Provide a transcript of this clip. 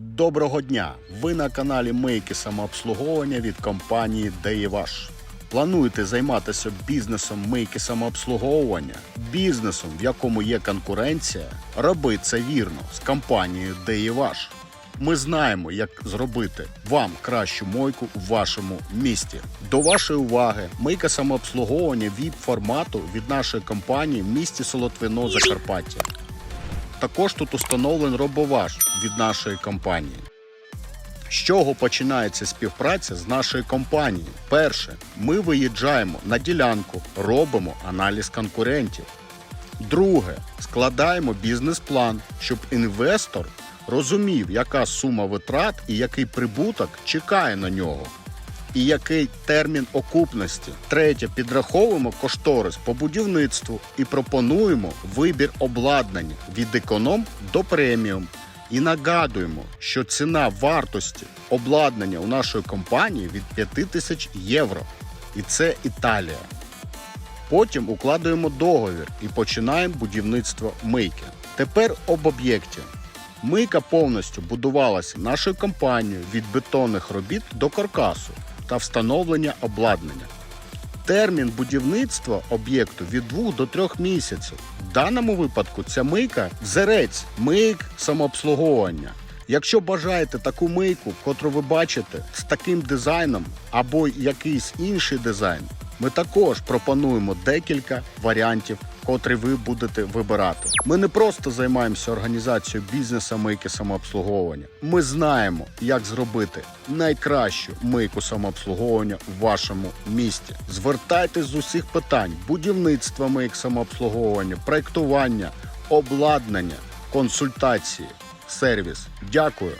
Доброго дня! Ви на каналі Мийки самообслуговування від компанії Деєваш. Плануєте займатися бізнесом мийки самообслуговування, бізнесом, в якому є конкуренція? Роби це вірно з компанією Деєваш. Ми знаємо, як зробити вам кращу мойку в вашому місті. До вашої уваги мийка самообслуговування від формату від нашої компанії в місті Солотвино Закарпаття. Також тут установлений робоваж від нашої компанії. З чого починається співпраця з нашою компанією? Перше, ми виїжджаємо на ділянку, робимо аналіз конкурентів. Друге, складаємо бізнес-план, щоб інвестор розумів, яка сума витрат і який прибуток чекає на нього. І який термін окупності. Третє, підраховуємо кошторис по будівництву і пропонуємо вибір обладнання від економ до преміум. І нагадуємо, що ціна вартості обладнання у нашої компанії від 5 тисяч євро. І це Італія. Потім укладуємо договір і починаємо будівництво мийки. Тепер об об'єкті. Мийка повністю будувалася нашою компанією від бетонних робіт до каркасу та встановлення обладнання. Термін будівництва об'єкту від 2 до 3 місяців. В даному випадку ця мийка взірець мийк самообслуговування. Якщо бажаєте таку мийку, котру ви бачите з таким дизайном або якийсь інший дизайн, ми також пропонуємо декілька варіантів, котрі ви будете вибирати. Ми не просто займаємося організацією бізнесу мийки самообслуговування. Ми знаємо, як зробити найкращу мийку самообслуговування в вашому місті. Звертайтесь з усіх питань: будівництва мийк самообслуговування, проектування, обладнання, консультації, сервіс. Дякую.